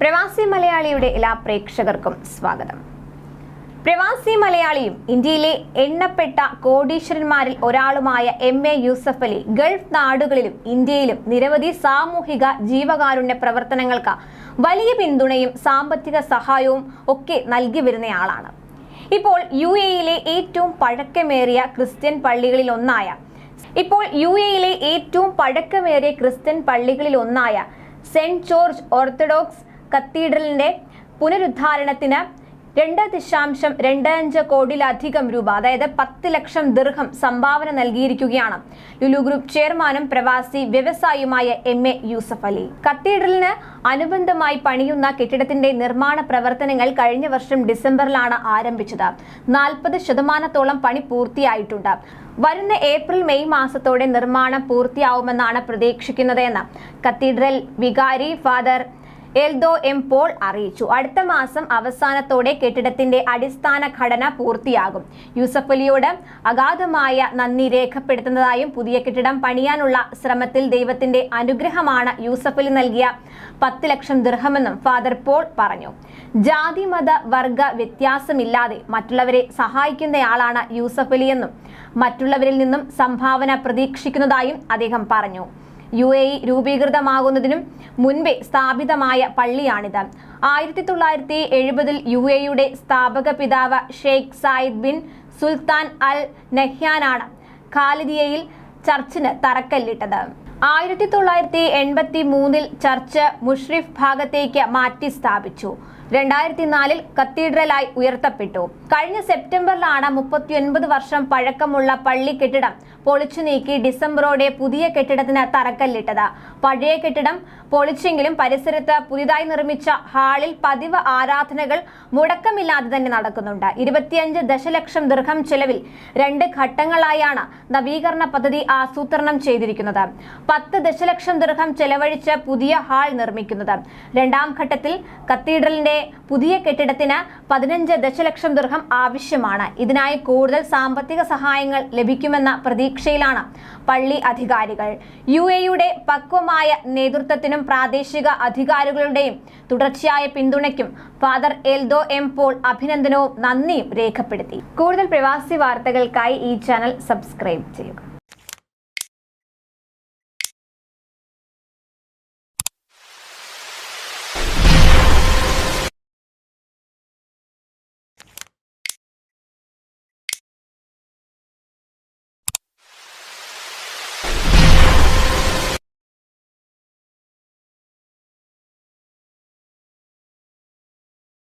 പ്രവാസി മലയാളിയുടെ എല്ലാ പ്രേക്ഷകർക്കും സ്വാഗതം. പ്രവാസി മലയാളിയും ഇന്ത്യയിലെ എണ്ണപ്പെട്ട കോടീശ്വരന്മാരിൽ ഒരാളുമായ M A Yusuf Ali Gulf നാടുകളിലും ഇന്ത്യയിലും നിരവധി സാമൂഹിക ജീവകാരുണ്യ പ്രവർത്തനങ്ങൾക്ക് വലിയ പിന്തുണയും സാമ്പത്തിക സഹായവും ഒക്കെ നൽകി വരുന്നയാളാണ് ഇപ്പോൾ യു എയിലെ ഏറ്റവും പഴക്കമേറിയ ക്രിസ്ത്യൻ പള്ളികളിൽ ഒന്നായ ഇപ്പോൾ യു എയിലെ ഏറ്റവും പഴക്കമേറിയ ക്രിസ്ത്യൻ പള്ളികളിൽ ഒന്നായ സെന്റ് ജോർജ് ഓർത്തഡോക്സ് കത്തീഡ്രലിന്റെ പുനരുദ്ധാരണത്തിന് രണ്ട് ദശാംശം രണ്ട് അഞ്ച് കോടിയിലധികം രൂപ അതായത് പത്ത് ലക്ഷം ദീർഘം സംഭാവന നൽകിയിരിക്കുകയാണ്. ലുലു ഗ്രൂപ്പ് ചെയർമാനും പ്രവാസി വ്യവസായിയുമായ എം. എ. യൂസഫ് അലി. കത്തീഡ്രലിന് അനുബന്ധമായി പണിയുന്ന കെട്ടിടത്തിന്റെ നിർമ്മാണ പ്രവർത്തനങ്ങൾ കഴിഞ്ഞ വർഷം ഡിസംബറിലാണ് ആരംഭിച്ചത്. നാൽപ്പത് ശതമാനത്തോളം പണി പൂർത്തിയായിട്ടുണ്ട്. വരുന്ന ഏപ്രിൽ മെയ് മാസത്തോടെ നിർമ്മാണം പൂർത്തിയാവുമെന്നാണ് പ്രതീക്ഷിക്കുന്നതെന്ന് കത്തീഡ്രൽ വികാരി ഫാദർ എൽദോ എം പോൾ അറിയിച്ചു. അടുത്ത മാസം അവസാനത്തോടെ കെട്ടിടത്തിന്റെ അടിസ്ഥാന ഘടന പൂർത്തിയാകും. യൂസഫ് അലിയോട് അഗാധമായ നന്ദി രേഖപ്പെടുത്തുന്നതായും പുതിയ കെട്ടിടം പണിയാനുള്ള ശ്രമത്തിൽ ദൈവത്തിന്റെ അനുഗ്രഹമാണ് യൂസഫ് അലി നൽകിയ പത്ത് ലക്ഷം ദൃഹമെന്നും ഫാദർ പോൾ പറഞ്ഞു. ജാതി മത വർഗ വ്യത്യാസമില്ലാതെ മറ്റുള്ളവരെ സഹായിക്കുന്നയാളാണ് യൂസഫ് അലിയെന്നും എന്നും മറ്റുള്ളവരിൽ നിന്നും സംഭാവന പ്രതീക്ഷിക്കുന്നതായും അദ്ദേഹം പറഞ്ഞു. യു എ ഇ രൂപീകൃതമാകുന്നതിനും മുൻപേ സ്ഥാപിതമായ പള്ളിയാണിത്. ആയിരത്തി തൊള്ളായിരത്തി എഴുപതിൽ യു എയുടെ സ്ഥാപക പിതാവ് Sheikh Zayed bin Sultan Al നഹ്യാനാണ് ഖാലിദിയയിൽ ചർച്ചിന് തറക്കല്ലിട്ടത്. ആയിരത്തി തൊള്ളായിരത്തി എൺപത്തി മൂന്നിൽ ചർച്ച് മുഷ്രിഫ് ഭാഗത്തേക്ക് മാറ്റി സ്ഥാപിച്ചു രണ്ടായിരത്തി നാലിൽ കത്തീഡ്രലായി ഉയർത്തപ്പെട്ടു. കഴിഞ്ഞ സെപ്റ്റംബറിലാണ് മുപ്പത്തിയൊൻപത് വർഷം പഴക്കമുള്ള പള്ളി കെട്ടിടം പൊളിച്ചു നീക്കി ഡിസംബറോടെ പുതിയ കെട്ടിടത്തിന് തറക്കല്ലിട്ടത്. പഴയ കെട്ടിടം പൊളിച്ചെങ്കിലും പരിസരത്ത് പുതിയതായി നിർമ്മിച്ച ഹാളിൽ പതിവ് ആരാധനകൾ മുടക്കമില്ലാതെ തന്നെ നടക്കുന്നുണ്ട്. ഇരുപത്തിയഞ്ച് ദശലക്ഷം ദീർഘം ചെലവിൽ രണ്ട് ഘട്ടങ്ങളായാണ് നവീകരണ പദ്ധതി ആസൂത്രണം ചെയ്തിരിക്കുന്നത്. പത്ത് ദശലക്ഷം ദീർഘം ചെലവഴിച്ച് പുതിയ ഹാൾ നിർമ്മിക്കുന്നത്. രണ്ടാം ഘട്ടത്തിൽ കത്തീഡ്രലിന്റെ പുതിയ കെട്ടിടത്തിന് പതിനഞ്ച് ദശലക്ഷം ദുർഹം ആവശ്യമാണ്. ഇതിനായി കൂടുതൽ സാമ്പത്തിക സഹായങ്ങൾ ലഭിക്കുമെന്ന പ്രതീക്ഷയിലാണ് പള്ളി അധികാരികൾ. യു എയുടെ പക്വമായ നേതൃത്വത്തിനും പ്രാദേശിക അധികാരികളുടെയും തുടർച്ചയായ പിന്തുണയ്ക്കും ഫാദർ എൽദോ എം പോൾ അഭിനന്ദനവും നന്ദിയും രേഖപ്പെടുത്തി. കൂടുതൽ പ്രവാസി വാർത്തകൾക്കായി ഈ ചാനൽ സബ്സ്ക്രൈബ് ചെയ്യുക.